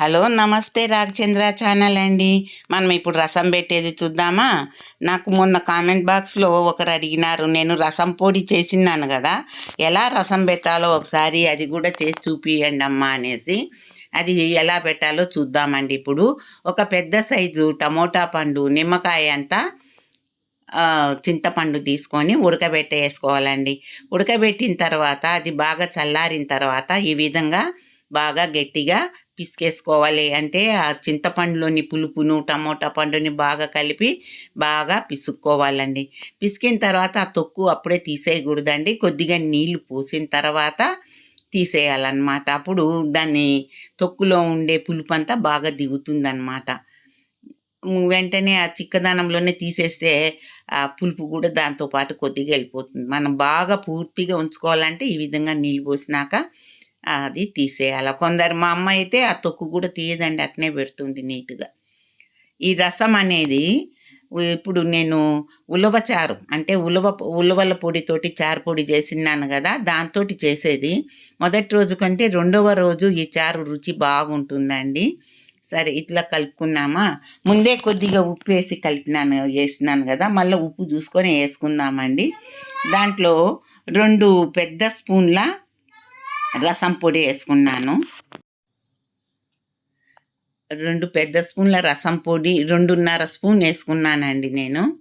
Hello నమస్తే రాఘచంద్ర channel అండి. మనం ఇప్పుడు రసం పెట్టేది చూద్దామా? నాకు మొన్న కామెంట్ బాక్స్లో ఒకరు అడిగినారు నేను రసం పొడి చేసినాను కదా ఎలా రసం పెట్టాలో ఒకసారి అది కూడా చేసి చూపియండి అమ్మా అనేసి. అది ఎలా పెట్టాలో చూద్దామండి ఇప్పుడు. ఒక పెద్ద సైజు టమోటా పండు నిమ్మకాయ అంతా చింతపండు తీసుకొని ఉడకబెట్టేసుకోవాలండి. ఉడకబెట్టిన తర్వాత అది బాగా చల్లారిన తర్వాత ఈ విధంగా బాగా గట్టిగా పిసికేసుకోవాలి. అంటే ఆ చింతపండులోని పులుపును టమోటా పండుని బాగా కలిపి బాగా పిసుక్కోవాలండి. పిసికిన తర్వాత ఆ తొక్కు అప్పుడే తీసేయకూడదండి. కొద్దిగా నీళ్ళు పోసిన తర్వాత తీసేయాలన్నమాట. అప్పుడు దాన్ని తొక్కులో ఉండే పులుపు అంతా బాగా దిగుతుందన్నమాట. వెంటనే ఆ చిక్కదనంలోనే తీసేస్తే ఆ పులుపు కూడా దాంతో పాటు కొద్దిగా వెళ్ళిపోతుంది. మనం బాగా పూర్తిగా ఉంచుకోవాలంటే ఈ విధంగా నీళ్ళు పోసినాక అది తీసేయాలి. కొందరు మా అమ్మ అయితే ఆ తొక్కు కూడా తీయదండి అట్నే పెడుతుంది నీట్గా. ఈ రసం అనేది ఇప్పుడు నేను ఉలవ చారు అంటే ఉలవ ఉలవల పొడితోటి చారు పొడి చేసినాను కదా దాంతో చేసేది. మొదటి రోజు కంటే రెండవ రోజు ఈ చారు రుచి బాగుంటుందండి. సరే ఇట్లా కలుపుకున్నామా? ముందే కొద్దిగా ఉప్పు వేసి కలిపినాను వేసినాను కదా మళ్ళీ ఉప్పు చూసుకొని వేసుకుందామండి. దాంట్లో రెండు పెద్ద స్పూన్ల రసం పొడి వేసుకున్నాను. రెండు పెద్ద స్పూన్ల రసం పొడి రెండున్నర స్పూన్ వేసుకున్నానండి నేను.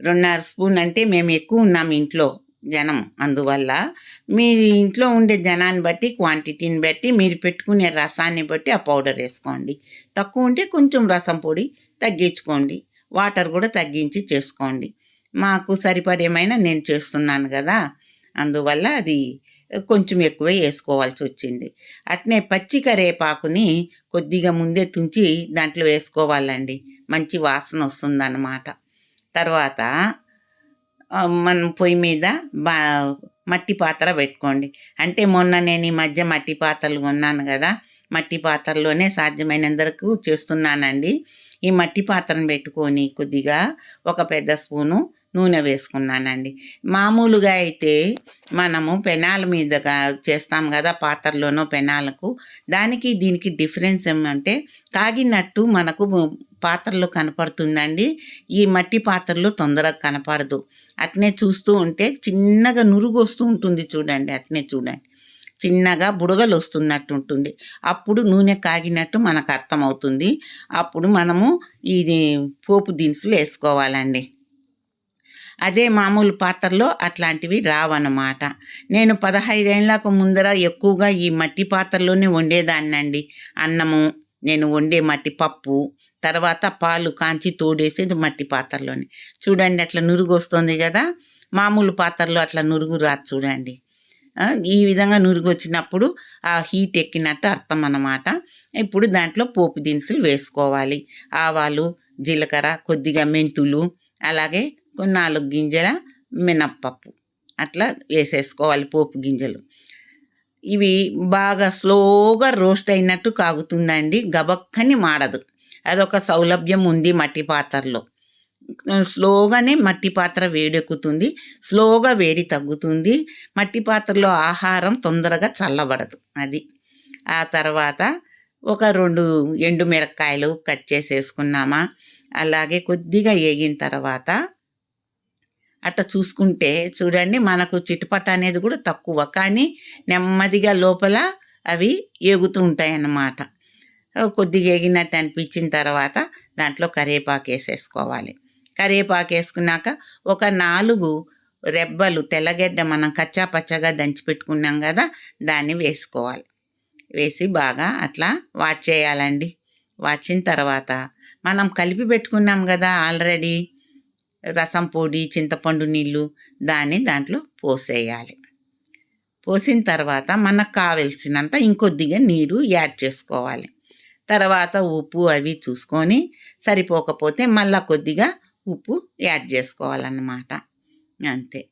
రెండున్నర స్పూన్ అంటే మేము ఎక్కువ ఉన్నాం ఇంట్లో జనం అందువల్ల. మీ ఇంట్లో ఉండే జనాన్ని బట్టి క్వాంటిటీని బట్టి మీరు పెట్టుకునే రసాన్ని బట్టి ఆ పౌడర్ వేసుకోండి. తక్కువ ఉంటే కొంచెం రసం పొడి తగ్గించుకోండి. వాటర్ కూడా తగ్గించి చేసుకోండి. మాకు సరిపడేమైనా నేను చేస్తున్నాను కదా. అందువల్ల అది కొంచెం ఎక్కువ వేసుకోవాల్సి వచ్చింది. అట్నే పచ్చి కరేపాకుని కొద్దిగా ముందే తుంచి దాంట్లో వేసుకోవాలండి. మంచి వాసన వస్తుందన్నమాట. తర్వాత మనం పొయ్యి మీద బా మట్టి పాత్ర పెట్టుకోండి. అంటే మొన్న నేను ఈ మధ్య మట్టి పాత్రలు కొన్నాను కదా మట్టి పాత్రలోనే సాధ్యమైనంతవరకు చేస్తున్నానండి. ఈ మట్టి పాత్రను పెట్టుకొని కొద్దిగా ఒక పెద్ద స్పూను నూనె వేసుకున్నానండి. మామూలుగా అయితే మనము పెనాల మీద చేస్తాం కదా పాత్రలోనో పెనాలకు. దానికి దీనికి డిఫరెన్స్ ఏమంటే కాగినట్టు మనకు పాత్రలో కనపడుతుందండి. ఈ మట్టి పాత్రలో తొందరగా కనపడదు. అట్నే చూస్తూ ఉంటే చిన్నగా నురుగు వస్తూ ఉంటుంది చూడండి అట్నే చూడండి. చిన్నగా బుడగలు వస్తున్నట్టు ఉంటుంది. అప్పుడు నూనె కాగినట్టు మనకు అర్థమవుతుంది. అప్పుడు మనము ఇది పోపు దినుసులు వేసుకోవాలండి. అదే మామూలు పాత్రలో అట్లాంటివి రావన్నమాట. నేను పదహైదేళ్ళకు ముందర ఎక్కువగా ఈ మట్టి పాత్రలోనే వండేదాన్నండి. అన్నము నేను వండే మట్టి పప్పు తర్వాత పాలు కాంచి తోడేసేది మట్టి పాత్రలోనే. చూడండి అట్లా నురుగు వస్తుంది కదా మామూలు పాత్రలో అట్లా నురుగు రాదు చూడండి. ఈ విధంగా నురుగు వచ్చినప్పుడు ఆ హీట్ ఎక్కినట్టు అర్థం అన్నమాట ఇప్పుడు దాంట్లో పోపు దినుసులు వేసుకోవాలి. ఆవాలు జీలకర్ర కొద్దిగా మెంతులు అలాగే నాలుగు గింజల మినప్పప్పు. అట్లా వేసేసుకోవాలి పోపు గింజలు. ఇవి బాగా స్లోగా రోస్ట్ అయినట్టు కాగుతుందండి గబక్కని మాడదు. అదొక సౌలభ్యం ఉంది మట్టి పాత్రలో. స్లోగానే మట్టి పాత్ర వేడెక్కుతుంది స్లోగా వేడి తగ్గుతుంది మట్టి పాత్రలో ఆహారం తొందరగా చల్లబడదు అది. ఆ తర్వాత ఒక రెండు ఎండు మిరపకాయలు కట్ చేసేసుకున్నామా అలాగే కొద్దిగా వేగిన తర్వాత అట్లా చూసుకుంటే చూడండి మనకు చిటుపట అనేది కూడా తక్కువ. కానీ నెమ్మదిగా లోపల అవి ఎగుతూ ఉంటాయి అన్నమాట కొద్దిగా ఎగినట్టు అనిపించిన తర్వాత దాంట్లో కరివేపాకు వేసేసుకోవాలి. కరివేపాకు వేసుకున్నాక ఒక నాలుగు రెబ్బలు తెల్లగడ్డ మనం కచ్చా పచ్చగా దంచి పెట్టుకున్నాం కదా దాన్ని వేసుకోవాలి. వేసి బాగా అట్లా వాట్ చేయాలండి. వాచిన తర్వాత మనం కలిపి పెట్టుకున్నాం కదా ఆల్రెడీ. రసం పొడి చింతపండు నీళ్ళు దాన్ని దాంట్లో పోసేయాలి. పోసిన తర్వాత మనకు కావలసినంత ఇంకొద్దిగా నీరు యాడ్ చేసుకోవాలి. తర్వాత ఉప్పు అవి చూసుకొని సరిపోకపోతే మళ్ళా కొద్దిగా ఉప్పు యాడ్ చేసుకోవాలన్నమాట. అంతే.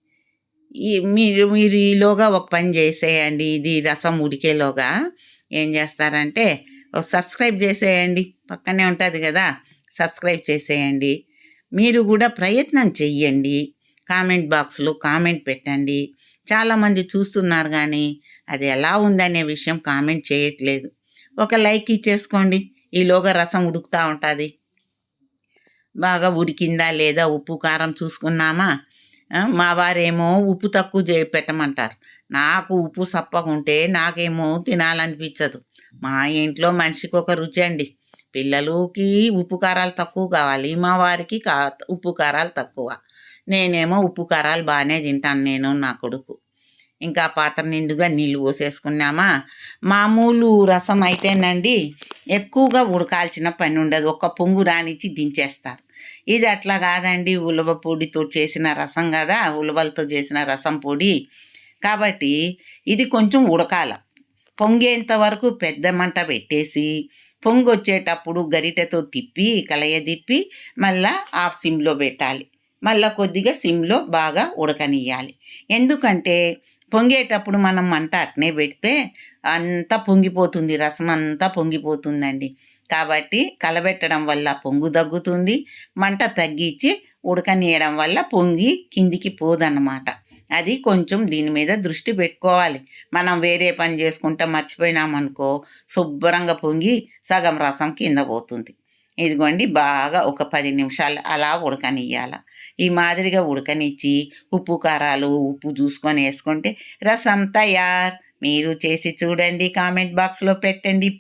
ఈ మీరు మీరు ఈలోగా ఒక పని చేసేయండి. ఇది రసం ఉడికేలోగా ఏం చేస్తారంటే సబ్స్క్రైబ్ చేసేయండి. పక్కనే ఉంటుంది కదా సబ్స్క్రైబ్ చేసేయండి. మీరు కూడా ప్రయత్నం చెయ్యండి. కామెంట్ బాక్స్లో కామెంట్ పెట్టండి. చాలామంది చూస్తున్నారు కానీ అది ఎలా ఉందనే విషయం కామెంట్ చేయట్లేదు. ఒక లైక్ ఇచ్చేసుకోండి. ఈలోగా రసం ఉడుకుతూ ఉంటుంది. బాగా ఉడికిందా లేదా ఉప్పు కారం చూసుకున్నామా? మా వారేమో ఉప్పు తక్కువ చే పెట్టమంటారు. నాకు ఉప్పు సప్పకుంటే నాకేమో తినాలనిపించదు. మా ఇంట్లో మనిషికి ఒక రుచి అండి పిల్లలకి ఉప్పు కారాలు తక్కువ కావాలి. మా వారికి కా ఉప్పు కారాలు తక్కువ. నేనేమో ఉప్పు కారాలు బాగానే తింటాను నేను నా కొడుకు. ఇంకా పాత్ర నిండుగా నీళ్ళు పోసేసుకున్నామా? మామూలు రసం అయితేనండి ఎక్కువగా ఉడకాల్సిన పని ఉండదు. ఒక్క పొంగు రానిచ్చి దించేస్తారు. ఇది అట్లా కాదండి. ఉలవ పొడితో చేసిన రసం కదా. ఉలవలతో చేసిన రసం పొడి. కాబట్టి ఇది కొంచెం ఉడకాల. పొంగేంత వరకు పెద్ద మంట పెట్టేసి పొంగొచ్చేటప్పుడు గరిటెతో తిప్పి కలయ తిప్పి మళ్ళా ఆఫ్ సిమ్లో పెట్టాలి. మళ్ళా కొద్దిగా సిమ్లో బాగా ఉడకనియాలి ఎందుకంటే పొంగేటప్పుడు మనం మంట అట్నే పెడితే అంతా పొంగిపోతుంది రసం అంతా పొంగిపోతుందండి. కాబట్టి కలబెట్టడం వల్ల పొంగు తగ్గుతుంది మంట తగ్గించి ఉడకనీయడం వల్ల పొంగి కిందికి పోదన్నమాట. అది కొంచెం దీని మీద దృష్టి పెట్టుకోవాలి. మనం వేరే పని చేసుకుంటా మర్చిపోయినామనుకో శుభ్రంగా పొంగి సగం రసం కింద పోతుంది. ఇదిగోండి బాగా ఒక పది నిమిషాలు అలా ఉడకనియ్యాల. ఈ మాదిరిగా ఉడకనిచ్చి ఉప్పు కారాలు ఉప్పు చూసుకొని వేసుకుంటే రసం తయారు. మీరు చేసి చూడండి కామెంట్ బాక్స్లో పెట్టండి.